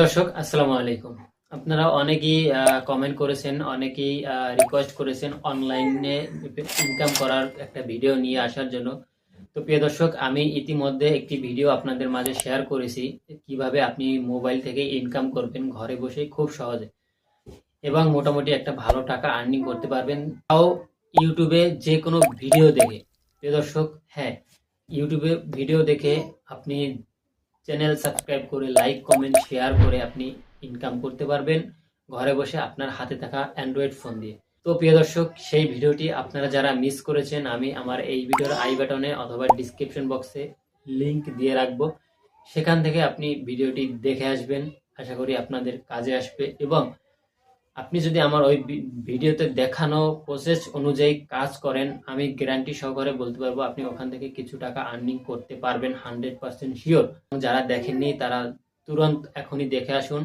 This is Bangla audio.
দর্শক, আসসালামু আলাইকুম। আপনারা অনেকেই কমেন্ট করেছেন, অনেকেই রিকোয়েস্ট করেছেন অনলাইনে ইনকাম করার একটা ভিডিও নিয়ে আসার জন্য। তো প্রিয় দর্শক, আমি ইতিমধ্যে একটি ভিডিও আপনাদের মাঝে শেয়ার করেছি, কীভাবে আপনি মোবাইল থেকে ইনকাম করবেন ঘরে বসে খুব সহজে। এবং মোটামুটি একটা ভালো টাকা আর্নিং করতে পারবেন, তাও ইউটিউবে যে কোনো ভিডিও দেখে। প্রিয় দর্শক হ্যাঁ ইউটিউবে ভিডিও দেখে আপনি চ্যানেল সাবস্ক্রাইব করে লাইক কমেন্ট শেয়ার করে আপনি ইনকাম করতে পারবেন। ঘরে বসে আপনার হাতে থাকা অ্যান্ড্রয়েড ফোন দিয়ে। তো প্রিয় দর্শক, সেই ভিডিওটি আপনারা যারা মিস করেছেন, আমি আমার এই ভিডিওর আই বাটনে অথবা ডিসক্রিপশন বক্সে লিংক দিয়ে রাখব। সেখান থেকে আপনি ভিডিওটি দেখে আসবেন। আশা করি আপনাদের কাজে আসবে এবং আপনি যদি আমার ওই ভিডিওতে দেখানো প্রসেস অনুযায়ী কাজ করেন, আমি গ্যারান্টি সহকারে বলতে পারব আপনি ওখান থেকে কিছু টাকা আর্নিং করতে পারবেন হান্ড্রেড পার্সেন্ট শিওর যারা দেখেননি তারা তুরন্ত এখনই দেখে আসুন।